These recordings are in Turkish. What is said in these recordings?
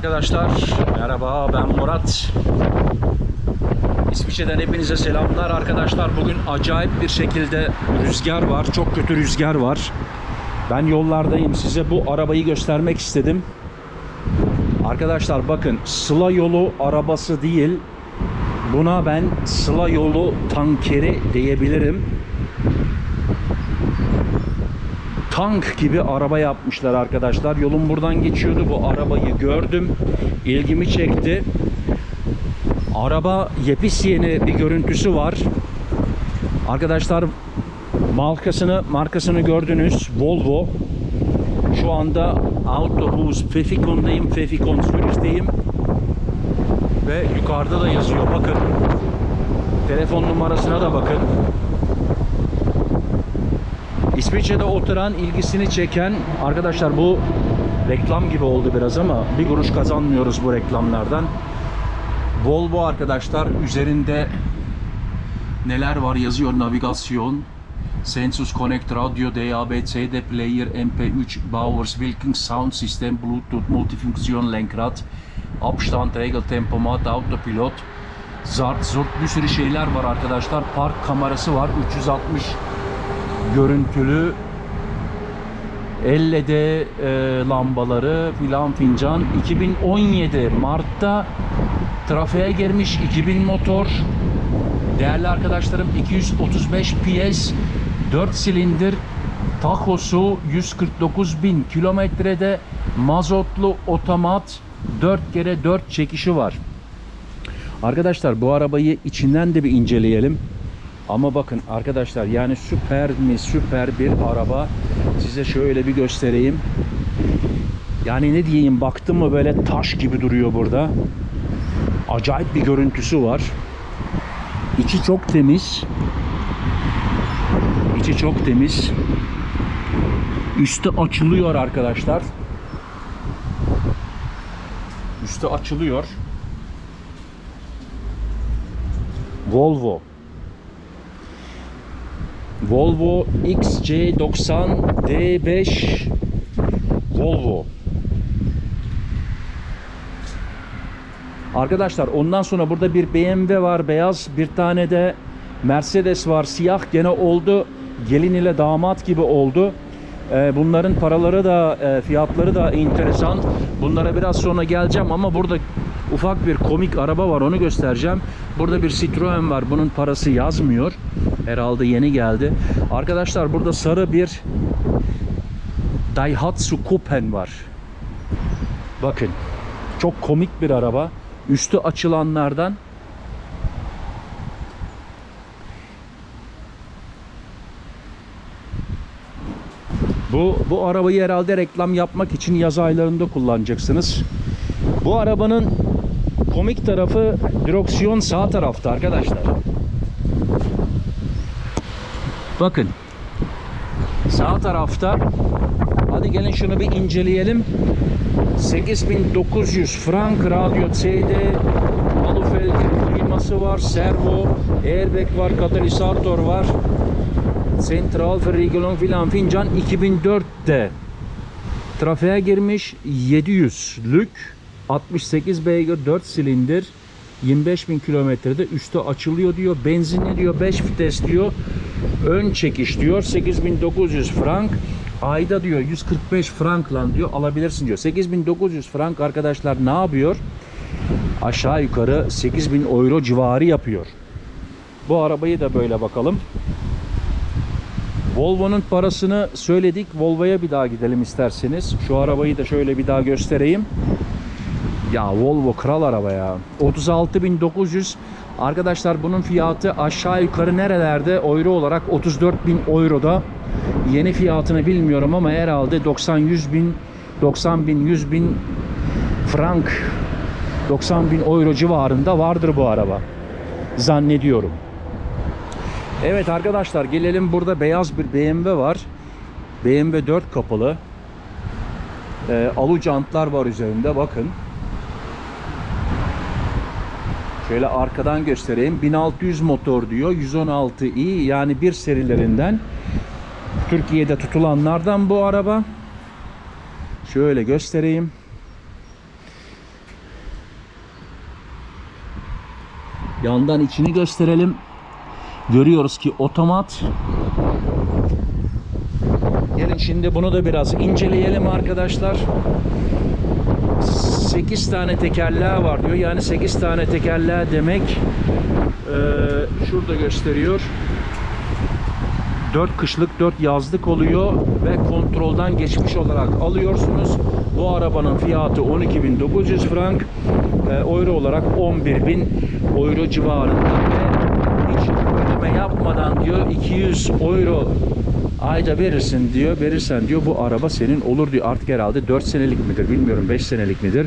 Arkadaşlar merhaba ben Murat. İsviçre'den hepinize selamlar arkadaşlar. Bugün acayip bir şekilde rüzgar var. Çok kötü rüzgar var. Ben yollardayım. Size bu arabayı göstermek istedim. Arkadaşlar bakın Sıla yolu arabası değil. Buna ben Sıla yolu tankeri diyebilirim. Tank gibi araba yapmışlar arkadaşlar. Yolum buradan geçiyordu. Bu arabayı gördüm. İlgimi çekti. Araba yepis yeni bir görüntüsü var. Arkadaşlar markasını markasını gördünüz. Volvo. Şu anda Autobus Fefikon'dayım. Fefikon Zürih'teyim. Ve yukarıda da yazıyor. Bakın. Telefon numarasına da bakın. İsviçre'de oturan ilgisini çeken arkadaşlar bu reklam gibi oldu biraz ama bir kuruş kazanmıyoruz bu reklamlardan. Volvo arkadaşlar üzerinde neler var yazıyor navigasyon, Sensus Connect Radio, DAB, CD Player, MP3, Bowers Wilkins Sound System, Bluetooth, Multifunksiyon Lenkrad, Abstand, Regel, Tempomat, Autopilot, Zart, Zurt bir sürü şeyler var arkadaşlar. Park kamerası var. 360 görüntülü LED e, lambaları filan fincan. 2017 Mart'ta trafiğe girmiş 2000 motor. Değerli arkadaşlarım 235 PS 4 silindir. Takosu 149 bin kilometrede. Mazotlu otomat 4 kere 4 çekişi var. Arkadaşlar bu arabayı içinden de bir inceleyelim ama bakın arkadaşlar yani süper mi süper bir araba. Size şöyle bir göstereyim. Yani ne diyeyim baktım mı böyle taş gibi duruyor burada. Acayip bir görüntüsü var. İçi çok temiz. İçi çok temiz. Üstü açılıyor arkadaşlar. Üstü açılıyor. Volvo Volvo XC90 D5 Volvo. Arkadaşlar ondan sonra burada bir BMW var beyaz, bir tane de Mercedes var siyah gene oldu. Gelin ile damat gibi oldu. Ee, Bunların paraları da e, fiyatları da enteresan. Bunlara biraz sonra geleceğim ama burada ufak bir komik araba var onu göstereceğim. Burada bir Citroen var. Bunun parası yazmıyor. Herhalde yeni geldi. Arkadaşlar burada sarı bir Daihatsu Coupé var. Bakın. Çok komik bir araba. Üstü açılanlardan Bu, bu arabayı herhalde reklam yapmak için yaz aylarında kullanacaksınız. Bu arabanın komik tarafı direksiyon sağ tarafta arkadaşlar. Bakın. Sağ tarafta hadi gelin şunu bir inceleyelim. 8900 frank radyo CD alufelgen kliması var, servo, airbag var, katalizatör var. Sentral Ferrigelon filan fincan 2004'te trafiğe girmiş 700'lük 68 beygir 4 silindir 25 bin kilometrede üstü açılıyor diyor. Benzinli diyor 5 vites diyor. Ön çekiş diyor 8900 frank. Ayda diyor 145 frank lan diyor alabilirsin diyor. 8900 frank arkadaşlar ne yapıyor? Aşağı yukarı 8000 euro civarı yapıyor. Bu arabayı da böyle bakalım. Volvo'nun parasını söyledik. Volvo'ya bir daha gidelim isterseniz. Şu arabayı da şöyle bir daha göstereyim. Ya Volvo kral araba ya. 36.900 Arkadaşlar bunun fiyatı aşağı yukarı nerelerde euro olarak 34.000 euroda. Yeni fiyatını bilmiyorum ama herhalde 90-100 bin 90 bin 100 bin frank 90 bin euro civarında vardır bu araba. Zannediyorum. Evet arkadaşlar gelelim burada beyaz bir BMW var. BMW 4 kapalı. E, ee, alu jantlar var üzerinde bakın. Şöyle arkadan göstereyim. 1600 motor diyor. 116i yani bir serilerinden. Türkiye'de tutulanlardan bu araba. Şöyle göstereyim. Yandan içini gösterelim. Görüyoruz ki otomat. Gelin şimdi bunu da biraz inceleyelim arkadaşlar. 8 tane tekerleği var diyor. Yani 8 tane tekerleği demek eee, şurada gösteriyor. 4 kışlık 4 yazlık oluyor ve kontroldan geçmiş olarak alıyorsunuz. Bu arabanın fiyatı 12.900 frank, e, euro olarak 11.000 euro civarında ve hiç ödeme yapmadan diyor 200 euro ayda verirsin diyor. Verirsen diyor bu araba senin olur diyor. Artık herhalde 4 senelik midir bilmiyorum 5 senelik midir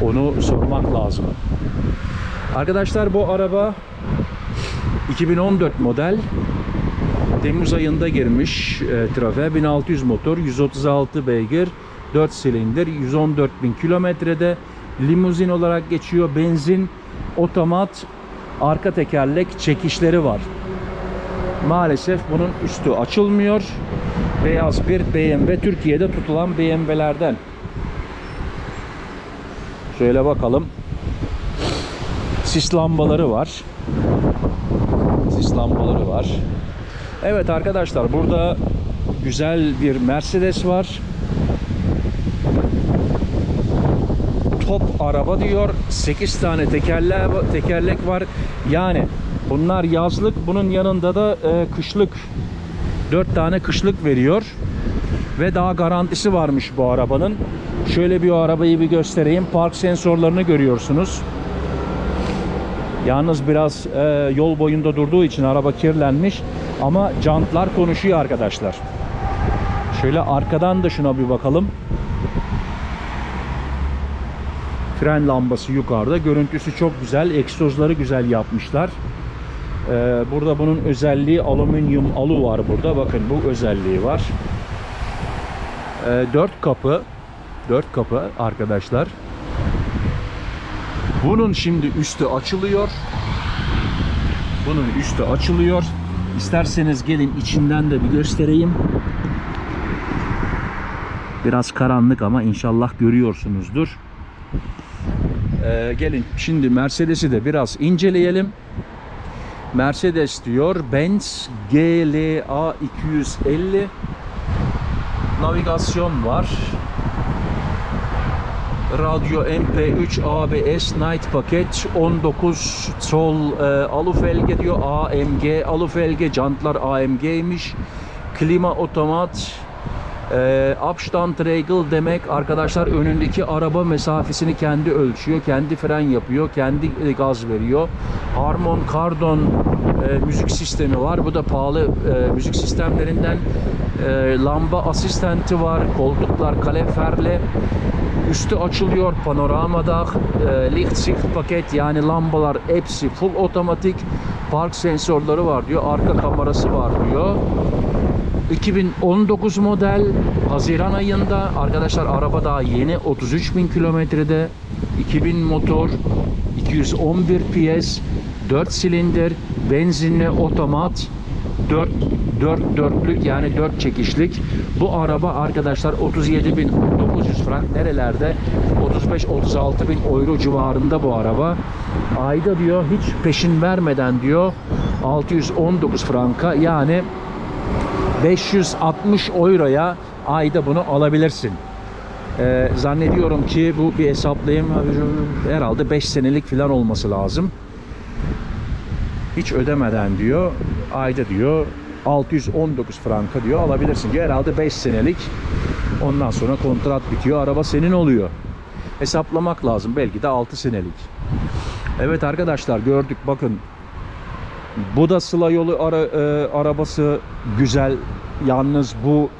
onu sormak lazım. Arkadaşlar bu araba 2014 model Temmuz ayında girmiş e, trafiğe 1600 motor 136 beygir 4 silindir 114 bin kilometrede limuzin olarak geçiyor benzin otomat arka tekerlek çekişleri var. Maalesef bunun üstü açılmıyor. Beyaz bir BMW Türkiye'de tutulan BMW'lerden şöyle bakalım. Sis lambaları var. Sis lambaları var. Evet arkadaşlar burada güzel bir Mercedes var. Top araba diyor. 8 tane tekerlek, tekerlek var. Yani bunlar yazlık. Bunun yanında da e, kışlık 4 tane kışlık veriyor. Ve daha garantisi varmış bu arabanın. Şöyle bir arabayı bir göstereyim. Park sensörlerini görüyorsunuz. Yalnız biraz e, yol boyunda durduğu için araba kirlenmiş. Ama jantlar konuşuyor arkadaşlar. Şöyle arkadan da şuna bir bakalım. Fren lambası yukarıda. Görüntüsü çok güzel. Egzozları güzel yapmışlar. Ee, burada bunun özelliği alüminyum alu var burada. Bakın bu özelliği var. Ee, 4 kapı. 4 kapı arkadaşlar. Bunun şimdi üstü açılıyor. Bunun üstü açılıyor. İsterseniz gelin içinden de bir göstereyim. Biraz karanlık ama inşallah görüyorsunuzdur. Ee, gelin şimdi Mercedes'i de biraz inceleyelim. Mercedes diyor Benz GLA 250 navigasyon var. Radyo MP3 ABS Night paket 19 sol e, alufelge diyor AMG alufelge jantlar AMG'ymiş klima otomat e, Abstandsregel demek arkadaşlar önündeki araba mesafesini kendi ölçüyor kendi fren yapıyor kendi e, gaz veriyor. Harman Kardon e, müzik sistemi var. Bu da pahalı e, müzik sistemlerinden. E, lamba asistenti var koltuklar kaleferli Üstü açılıyor panoramada. E, Lichtsicht paket yani lambalar hepsi full otomatik. Park sensörleri var diyor. Arka kamerası var diyor 2019 model Haziran ayında arkadaşlar araba daha yeni 33 bin kilometrede 2000 motor 211 PS 4 silindir benzinli otomat 4 4 dörtlük yani 4 çekişlik. Bu araba arkadaşlar 37.900 frank nerelerde? 35-36 bin euro civarında bu araba. Ayda diyor hiç peşin vermeden diyor 619 franka yani 560 euroya ayda bunu alabilirsin. Ee, zannediyorum ki bu bir hesaplayayım herhalde 5 senelik falan olması lazım. Hiç ödemeden diyor ayda diyor 619 franka diyor alabilirsin diyor. Herhalde 5 senelik. Ondan sonra kontrat bitiyor. Araba senin oluyor. Hesaplamak lazım. Belki de 6 senelik. Evet arkadaşlar gördük bakın. Bu da Sıla yolu ara, e, arabası güzel. Yalnız bu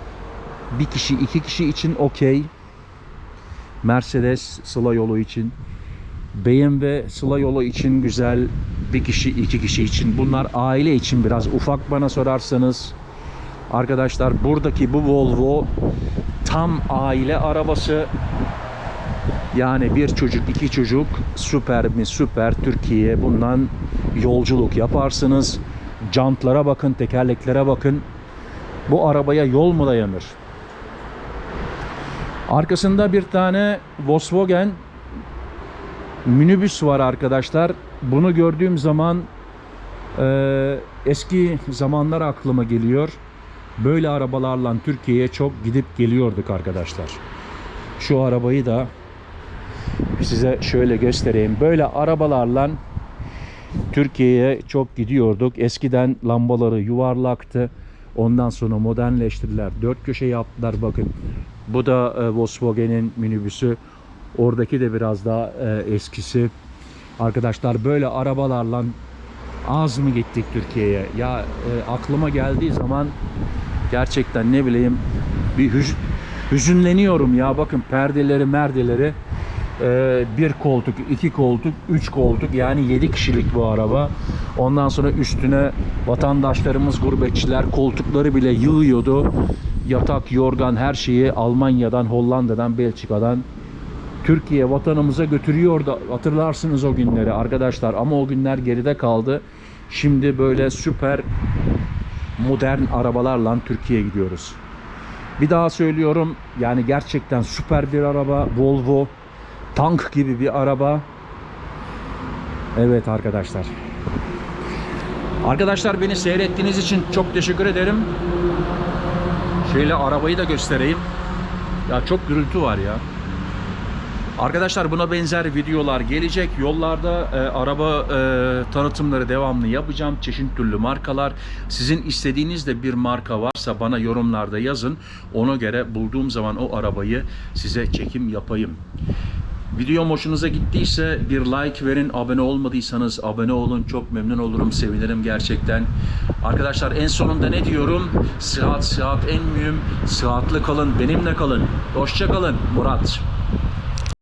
bir kişi iki kişi için okey. Mercedes Sıla yolu için. BMW Sıla yolu için güzel. Bir kişi iki kişi için. Bunlar aile için biraz ufak bana sorarsanız. Arkadaşlar buradaki bu Volvo tam aile arabası. Yani bir çocuk, iki çocuk süper mi süper Türkiye bundan yolculuk yaparsınız. Jantlara bakın, tekerleklere bakın. Bu arabaya yol mu dayanır? Arkasında bir tane Volkswagen minibüs var arkadaşlar. Bunu gördüğüm zaman e, eski zamanlar aklıma geliyor. Böyle arabalarla Türkiye'ye çok gidip geliyorduk arkadaşlar. Şu arabayı da size şöyle göstereyim. Böyle arabalarla Türkiye'ye çok gidiyorduk. Eskiden lambaları yuvarlaktı. Ondan sonra modernleştirdiler. Dört köşe yaptılar bakın. Bu da e, Volkswagen'in minibüsü. Oradaki de biraz daha e, eskisi. Arkadaşlar böyle arabalarla az mı gittik Türkiye'ye? Ya e, aklıma geldiği zaman gerçekten ne bileyim bir hüz- hüzünleniyorum ya. Bakın perdeleri merdeleri e, bir koltuk, iki koltuk, üç koltuk yani yedi kişilik bu araba. Ondan sonra üstüne vatandaşlarımız, gurbetçiler koltukları bile yığıyordu. Yatak, yorgan her şeyi Almanya'dan, Hollanda'dan, Belçika'dan Türkiye vatanımıza götürüyordu. Hatırlarsınız o günleri arkadaşlar ama o günler geride kaldı. Şimdi böyle süper modern arabalarla Türkiye'ye gidiyoruz. Bir daha söylüyorum yani gerçekten süper bir araba Volvo tank gibi bir araba. Evet arkadaşlar. Arkadaşlar beni seyrettiğiniz için çok teşekkür ederim. Şöyle arabayı da göstereyim. Ya çok gürültü var ya. Arkadaşlar buna benzer videolar gelecek. Yollarda e, araba e, tanıtımları devamlı yapacağım. Çeşit türlü markalar. Sizin istediğiniz de bir marka varsa bana yorumlarda yazın. Ona göre bulduğum zaman o arabayı size çekim yapayım. Videom hoşunuza gittiyse bir like verin. Abone olmadıysanız abone olun. Çok memnun olurum. Sevinirim gerçekten. Arkadaşlar en sonunda ne diyorum? Sıhhat sıhhat en mühim. Sıhhatli kalın. Benimle kalın. Hoşça kalın. Murat.